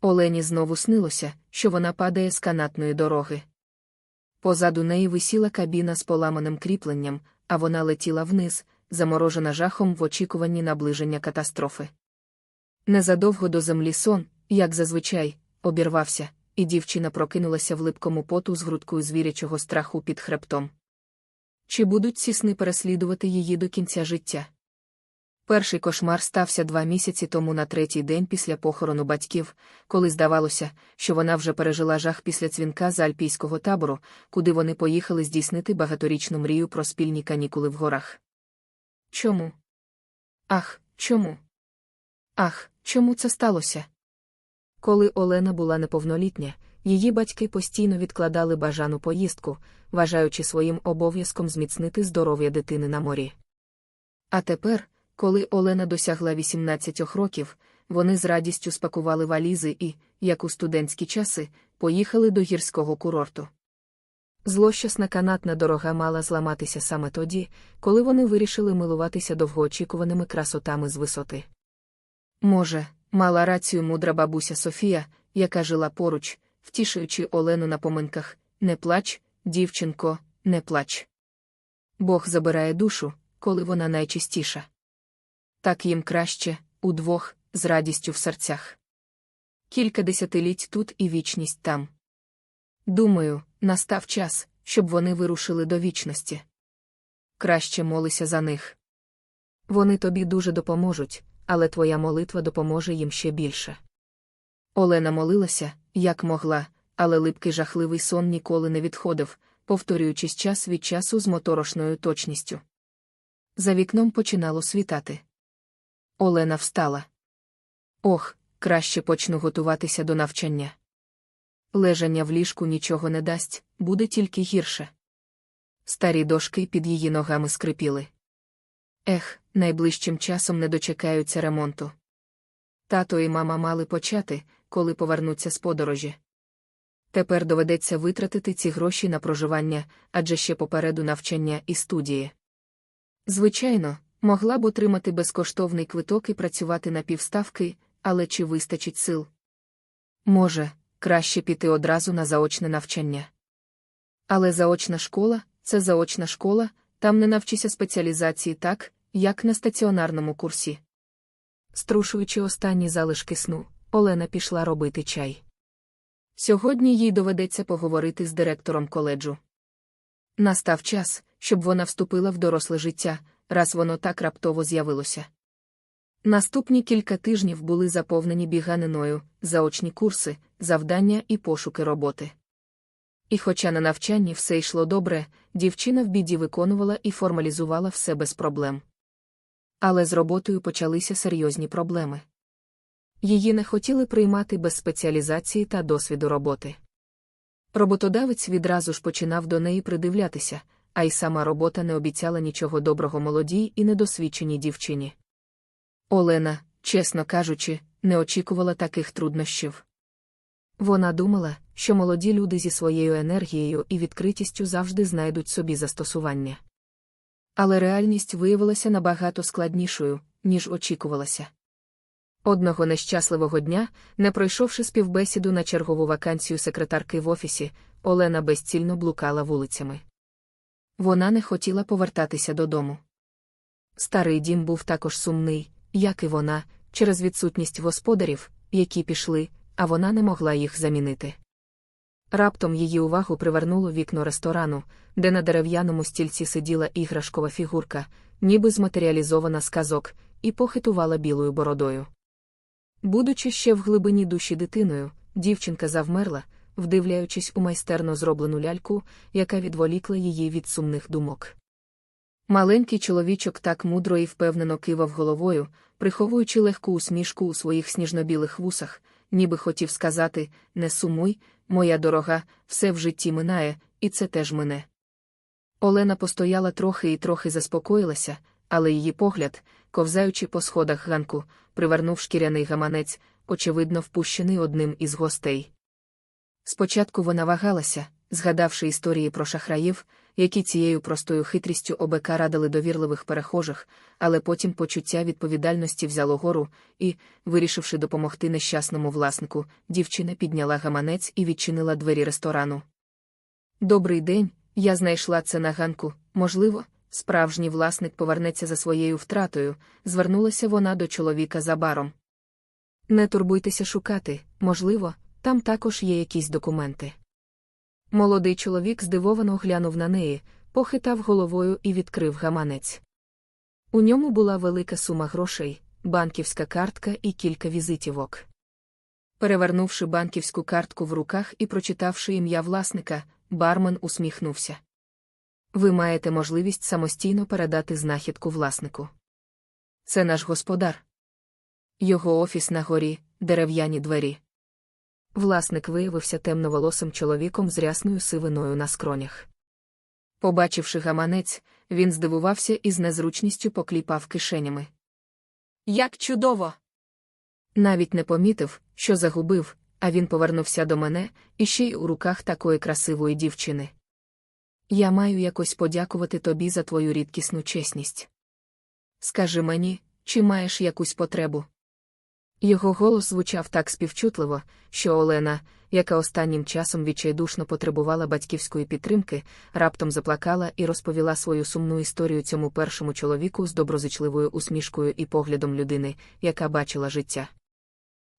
Олені знову снилося, що вона падає з канатної дороги. Позаду неї висіла кабіна з поламаним кріпленням, а вона летіла вниз, заморожена жахом в очікуванні наближення катастрофи. Незадовго до землі сон, як зазвичай, обірвався, і дівчина прокинулася в липкому поту з грудкою звірячого страху під хребтом. Чи будуть ці сни переслідувати її до кінця життя? Перший кошмар стався два місяці тому на третій день після похорону батьків, коли здавалося, що вона вже пережила жах після дзвінка з альпійського табору, куди вони поїхали здійснити багаторічну мрію про спільні канікули в горах. Чому? Ах, чому? Ах, чому це сталося? Коли Олена була неповнолітня, її батьки постійно відкладали бажану поїздку, вважаючи своїм обов'язком зміцнити здоров'я дитини на морі. А тепер, коли Олена досягла 18 років, вони з радістю спакували валізи і, як у студентські часи, поїхали до гірського курорту. Злощасна канатна дорога мала зламатися саме тоді, коли вони вирішили милуватися довгоочікуваними красотами з висоти. Може, мала рацію мудра бабуся Софія, яка жила поруч, втішуючи Олену на поминках не плач, дівчинко, не плач. Бог забирає душу, коли вона найчистіша. Так їм краще, удвох, з радістю в серцях. Кілька десятиліть тут і вічність там. Думаю, настав час, щоб вони вирушили до вічності. Краще молися за них. Вони тобі дуже допоможуть, але твоя молитва допоможе їм ще більше. Олена молилася, як могла, але липкий жахливий сон ніколи не відходив, повторюючись час від часу з моторошною точністю. За вікном починало світати. Олена встала. Ох, краще почну готуватися до навчання. Лежання в ліжку нічого не дасть, буде тільки гірше. Старі дошки під її ногами скрипіли. Ех, найближчим часом не дочекаються ремонту. Тато і мама мали почати, коли повернуться з подорожі. Тепер доведеться витратити ці гроші на проживання, адже ще попереду навчання і студії. Звичайно, могла б отримати безкоштовний квиток і працювати на півставки, але чи вистачить сил? Може, краще піти одразу на заочне навчання. Але заочна школа це заочна школа, там не навчися спеціалізації так, як на стаціонарному курсі. Струшуючи останні залишки сну, Олена пішла робити чай. Сьогодні їй доведеться поговорити з директором коледжу. Настав час, щоб вона вступила в доросле життя, раз воно так раптово з'явилося. Наступні кілька тижнів були заповнені біганиною, заочні курси, завдання і пошуки роботи. І хоча на навчанні все йшло добре, дівчина в біді виконувала і формалізувала все без проблем. Але з роботою почалися серйозні проблеми. Її не хотіли приймати без спеціалізації та досвіду роботи. Роботодавець відразу ж починав до неї придивлятися, а й сама робота не обіцяла нічого доброго молодій і недосвідченій дівчині. Олена, чесно кажучи, не очікувала таких труднощів. Вона думала, що молоді люди зі своєю енергією і відкритістю завжди знайдуть собі застосування. Але реальність виявилася набагато складнішою, ніж очікувалося. Одного нещасливого дня, не пройшовши співбесіду на чергову вакансію секретарки в офісі, Олена безцільно блукала вулицями. Вона не хотіла повертатися додому. Старий дім був також сумний, як і вона, через відсутність господарів, які пішли, а вона не могла їх замінити. Раптом її увагу привернуло вікно ресторану, де на дерев'яному стільці сиділа іграшкова фігурка, ніби зматеріалізована з казок, і похитувала білою бородою. Будучи ще в глибині душі дитиною, дівчинка завмерла, вдивляючись у майстерно зроблену ляльку, яка відволікла її від сумних думок. Маленький чоловічок так мудро і впевнено кивав головою, приховуючи легку усмішку у своїх сніжно-білих вусах, ніби хотів сказати не сумуй, моя дорога, все в житті минає, і це теж мине. Олена постояла трохи і трохи заспокоїлася, але її погляд, ковзаючи по сходах ганку, привернув шкіряний гаманець, очевидно, впущений одним із гостей. Спочатку вона вагалася, згадавши історії про шахраїв, які цією простою хитрістю ОБК радили довірливих перехожих, але потім почуття відповідальності взяло гору і, вирішивши допомогти нещасному власнику, дівчина підняла гаманець і відчинила двері ресторану. Добрий день, я знайшла це на ганку, можливо, справжній власник повернеться за своєю втратою, звернулася вона до чоловіка за баром. Не турбуйтеся шукати, можливо, там також є якісь документи. Молодий чоловік здивовано глянув на неї, похитав головою і відкрив гаманець. У ньому була велика сума грошей, банківська картка і кілька візитівок. Перевернувши банківську картку в руках і прочитавши ім'я власника, бармен усміхнувся. Ви маєте можливість самостійно передати знахідку власнику. Це наш господар. Його офіс на горі, дерев'яні двері. Власник виявився темноволосим чоловіком з рясною сивиною на скронях. Побачивши гаманець, він здивувався і з незручністю покліпав кишенями. Як чудово! Навіть не помітив, що загубив, а він повернувся до мене і ще й у руках такої красивої дівчини. Я маю якось подякувати тобі за твою рідкісну чесність. Скажи мені, чи маєш якусь потребу? Його голос звучав так співчутливо, що Олена, яка останнім часом відчайдушно потребувала батьківської підтримки, раптом заплакала і розповіла свою сумну історію цьому першому чоловіку з доброзичливою усмішкою і поглядом людини, яка бачила життя.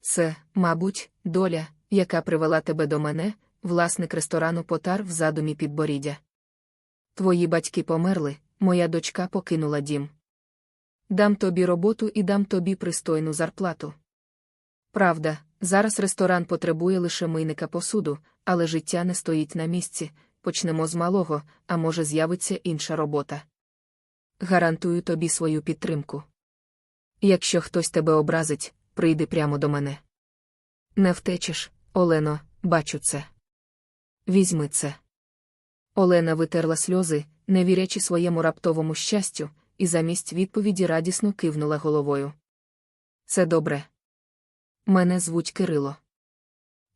Це, мабуть, доля, яка привела тебе до мене, власник ресторану Потар в задумі підборіддя. Твої батьки померли, моя дочка покинула дім. Дам тобі роботу і дам тобі пристойну зарплату. Правда, зараз ресторан потребує лише мийника посуду, але життя не стоїть на місці, почнемо з малого, а може з'явиться інша робота. Гарантую тобі свою підтримку. Якщо хтось тебе образить, прийди прямо до мене. Не втечеш, Олено, бачу це. Візьми це. Олена витерла сльози, не вірячи своєму раптовому щастю, і замість відповіді радісно кивнула головою. Це добре. Мене звуть Кирило.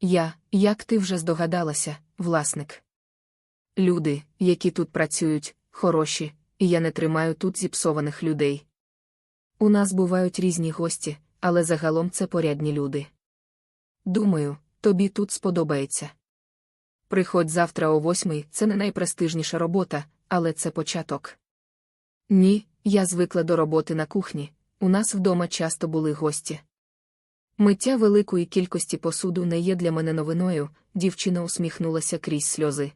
Я, як ти вже здогадалася, власник. Люди, які тут працюють, хороші, і я не тримаю тут зіпсованих людей. У нас бувають різні гості, але загалом це порядні люди. Думаю, тобі тут сподобається. Приходь завтра о восьмий, це не найпрестижніша робота, але це початок. Ні, я звикла до роботи на кухні, у нас вдома часто були гості. Миття великої кількості посуду не є для мене новиною, дівчина усміхнулася крізь сльози.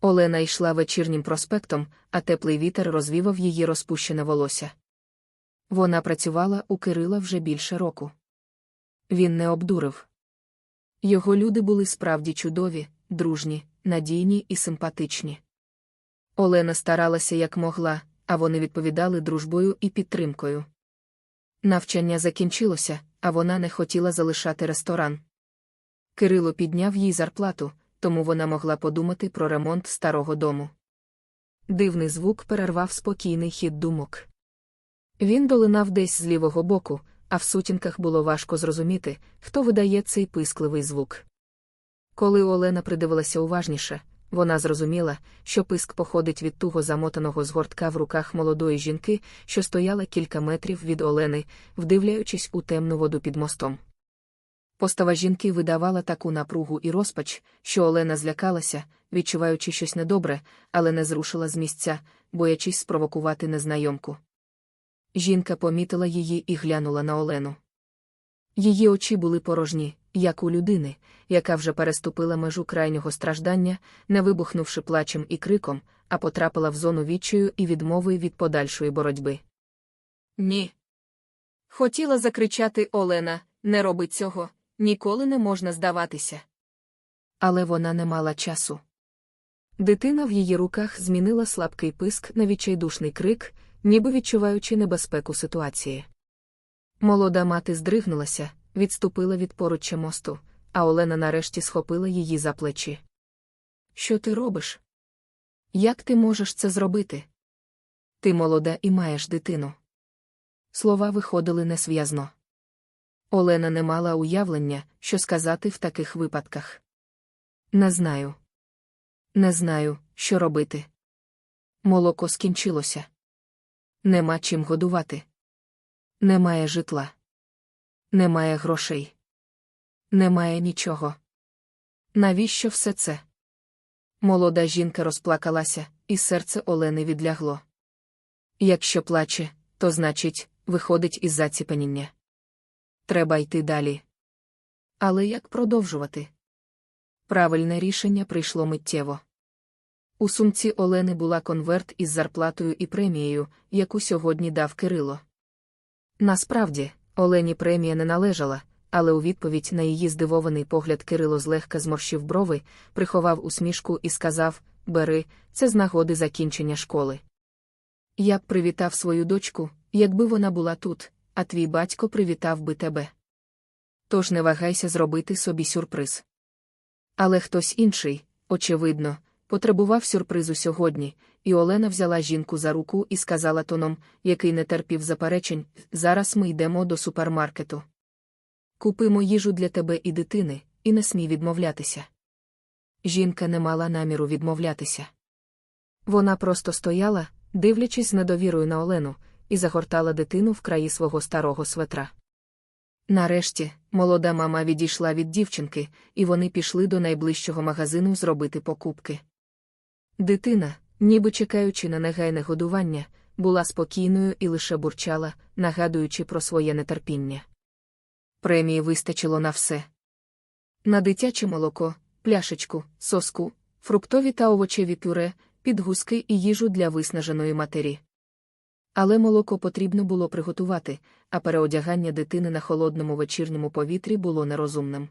Олена йшла вечірнім проспектом, а теплий вітер розвівав її розпущене волосся. Вона працювала у Кирила вже більше року. Він не обдурив. Його люди були справді чудові, дружні, надійні і симпатичні. Олена старалася як могла, а вони відповідали дружбою і підтримкою. Навчання закінчилося, а вона не хотіла залишати ресторан. Кирило підняв їй зарплату, тому вона могла подумати про ремонт старого дому. Дивний звук перервав спокійний хід думок. Він долинав десь з лівого боку, а в сутінках було важко зрозуміти, хто видає цей пискливий звук. Коли Олена придивилася уважніше, вона зрозуміла, що писк походить від туго замотаного згортка в руках молодої жінки, що стояла кілька метрів від Олени, вдивляючись у темну воду під мостом. Постава жінки видавала таку напругу і розпач, що Олена злякалася, відчуваючи щось недобре, але не зрушила з місця, боячись спровокувати незнайомку. Жінка помітила її і глянула на Олену. Її очі були порожні, як у людини, яка вже переступила межу крайнього страждання, не вибухнувши плачем і криком, а потрапила в зону відчаю і відмови від подальшої боротьби. Ні. Хотіла закричати Олена не роби цього, ніколи не можна здаватися. Але вона не мала часу. Дитина в її руках змінила слабкий писк на відчайдушний крик, ніби відчуваючи небезпеку ситуації. Молода мати здригнулася, відступила від поруччя мосту, а Олена нарешті схопила її за плечі. Що ти робиш? Як ти можеш це зробити? Ти молода і маєш дитину. Слова виходили несв'язно. Олена не мала уявлення, що сказати в таких випадках. Не знаю. Не знаю, що робити, Молоко скінчилося. Нема чим годувати. Немає житла. Немає грошей. Немає нічого. Навіщо все це? Молода жінка розплакалася, і серце Олени відлягло. Якщо плаче, то значить, виходить із заціпаніння. Треба йти далі. Але як продовжувати? Правильне рішення прийшло миттєво. У сумці Олени була конверт із зарплатою і премією, яку сьогодні дав Кирило. Насправді, Олені премія не належала, але у відповідь на її здивований погляд Кирило злегка зморщив брови, приховав усмішку і сказав: Бери, це з нагоди закінчення школи. Я б привітав свою дочку, якби вона була тут, а твій батько привітав би тебе. Тож не вагайся зробити собі сюрприз. Але хтось інший, очевидно, потребував сюрпризу сьогодні, і Олена взяла жінку за руку і сказала тоном, який не терпів заперечень: зараз ми йдемо до супермаркету. Купимо їжу для тебе і дитини, і не смій відмовлятися. Жінка не мала наміру відмовлятися. Вона просто стояла, дивлячись з недовірою на Олену, і загортала дитину в краї свого старого светра. Нарешті, молода мама відійшла від дівчинки, і вони пішли до найближчого магазину зробити покупки. Дитина, ніби чекаючи на негайне годування, була спокійною і лише бурчала, нагадуючи про своє нетерпіння. Премії вистачило на все. На дитяче молоко, пляшечку, соску, фруктові та овочеві пюре, підгузки і їжу для виснаженої матері. Але молоко потрібно було приготувати, а переодягання дитини на холодному вечірньому повітрі було нерозумним.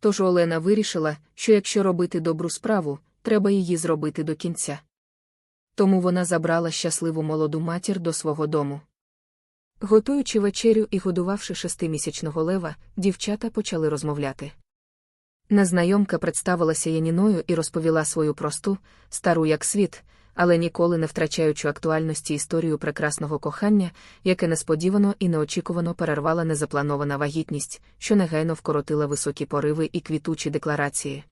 Тож Олена вирішила, що якщо робити добру справу, треба її зробити до кінця. Тому вона забрала щасливу молоду матір до свого дому. Готуючи вечерю і годувавши шестимісячного лева, дівчата почали розмовляти. Незнайомка представилася Яніною і розповіла свою просту, стару як світ, але ніколи не втрачаючи актуальності історію прекрасного кохання, яке несподівано і неочікувано перервала незапланована вагітність, що негайно вкоротила високі пориви і квітучі декларації.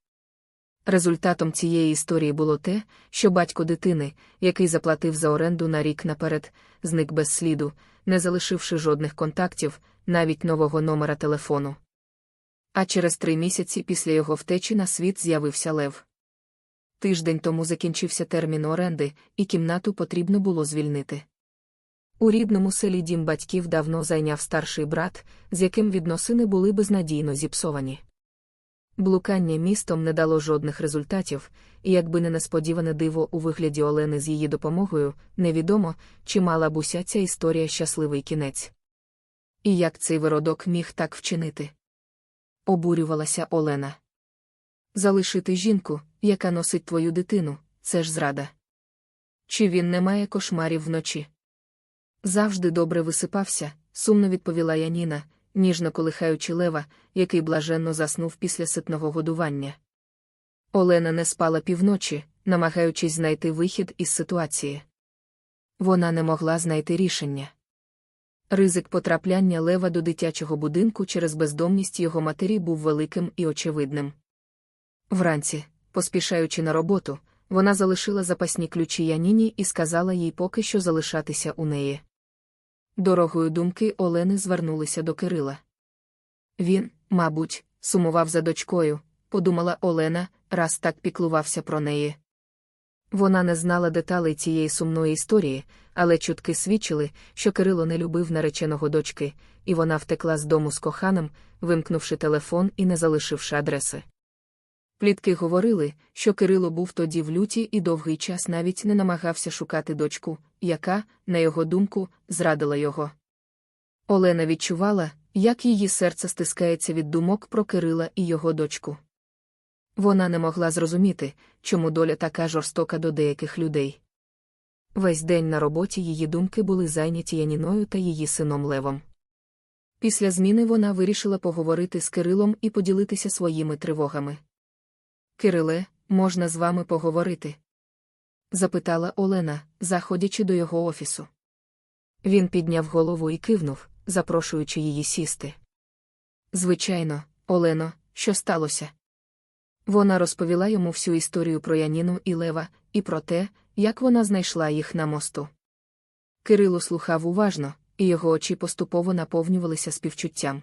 Результатом цієї історії було те, що батько дитини, який заплатив за оренду на рік наперед, зник без сліду, не залишивши жодних контактів, навіть нового номера телефону. А через три місяці після його втечі на світ з'явився Лев. Тиждень тому закінчився термін оренди, і кімнату потрібно було звільнити. У рідному селі дім батьків давно зайняв старший брат, з яким відносини були безнадійно зіпсовані. Блукання містом не дало жодних результатів, і якби не несподіване диво у вигляді Олени з її допомогою, невідомо, чи мала б уся ця історія щасливий кінець. І як цей виродок міг так вчинити? Обурювалася Олена. Залишити жінку, яка носить твою дитину, це ж зрада. Чи він не має кошмарів вночі? Завжди добре висипався, сумно відповіла Яніна, ніжно колихаючи лева, який блаженно заснув після ситного годування. Олена не спала півночі, намагаючись знайти вихід із ситуації. Вона не могла знайти рішення. Ризик потрапляння лева до дитячого будинку через бездомність його матері був великим і очевидним. Вранці, поспішаючи на роботу, вона залишила запасні ключі Яніні і сказала їй поки що залишатися у неї. Дорогою думки Олени звернулися до Кирила. Він, мабуть, сумував за дочкою, подумала Олена, раз так піклувався про неї. Вона не знала деталей цієї сумної історії, але чутки свідчили, що Кирило не любив нареченого дочки, і вона втекла з дому з коханим, вимкнувши телефон і не залишивши адреси. Плітки говорили, що Кирило був тоді в люті і довгий час навіть не намагався шукати дочку, яка, на його думку, зрадила його. Олена відчувала, як її серце стискається від думок про Кирила і його дочку. Вона не могла зрозуміти, чому доля така жорстока до деяких людей. Весь день на роботі її думки були зайняті Яніною та її сином Левом. Після зміни вона вирішила поговорити з Кирилом і поділитися своїми тривогами. Кириле, можна з вами поговорити? запитала Олена, заходячи до його офісу. Він підняв голову і кивнув, запрошуючи її сісти. Звичайно, Олено, що сталося? Вона розповіла йому всю історію про Яніну і Лева, і про те, як вона знайшла їх на мосту. Кирило слухав уважно, і його очі поступово наповнювалися співчуттям.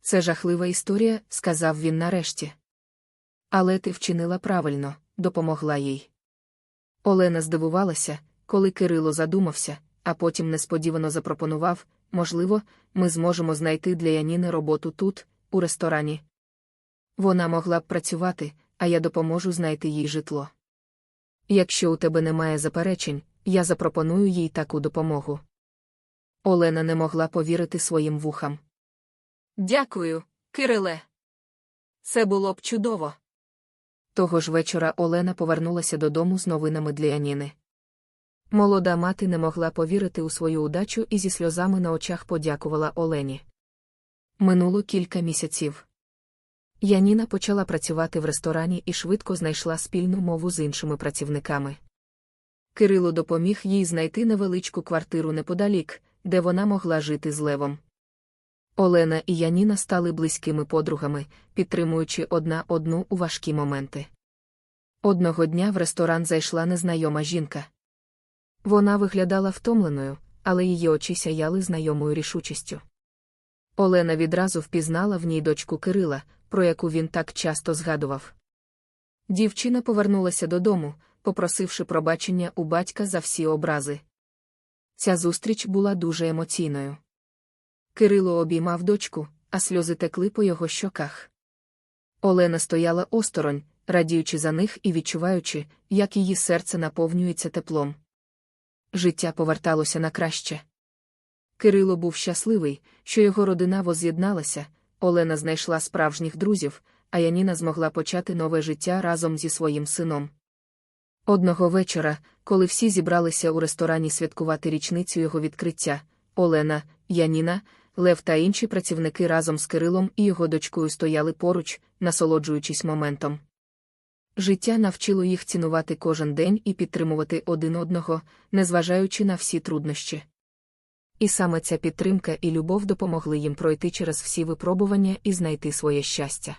Це жахлива історія, сказав він нарешті. Але ти вчинила правильно, допомогла їй. Олена здивувалася, коли Кирило задумався, а потім несподівано запропонував можливо, ми зможемо знайти для Яніни роботу тут, у ресторані. Вона могла б працювати, а я допоможу знайти їй житло. Якщо у тебе немає заперечень, я запропоную їй таку допомогу. Олена не могла повірити своїм вухам. Дякую, Кириле. Це було б чудово. Того ж вечора Олена повернулася додому з новинами для Яніни. Молода мати не могла повірити у свою удачу і зі сльозами на очах подякувала Олені. Минуло кілька місяців. Яніна почала працювати в ресторані і швидко знайшла спільну мову з іншими працівниками. Кирило допоміг їй знайти невеличку квартиру неподалік, де вона могла жити з левом. Олена і Яніна стали близькими подругами, підтримуючи одна одну у важкі моменти. Одного дня в ресторан зайшла незнайома жінка. Вона виглядала втомленою, але її очі сяяли знайомою рішучістю. Олена відразу впізнала в ній дочку Кирила, про яку він так часто згадував. Дівчина повернулася додому, попросивши пробачення у батька за всі образи. Ця зустріч була дуже емоційною. Кирило обіймав дочку, а сльози текли по його щоках. Олена стояла осторонь, радіючи за них і відчуваючи, як її серце наповнюється теплом. Життя поверталося на краще. Кирило був щасливий, що його родина воз'єдналася, Олена знайшла справжніх друзів, а Яніна змогла почати нове життя разом зі своїм сином. Одного вечора, коли всі зібралися у ресторані святкувати річницю його відкриття, Олена, Яніна, Лев та інші працівники разом з Кирилом і його дочкою стояли поруч, насолоджуючись моментом. Життя навчило їх цінувати кожен день і підтримувати один одного, незважаючи на всі труднощі. І саме ця підтримка і любов допомогли їм пройти через всі випробування і знайти своє щастя.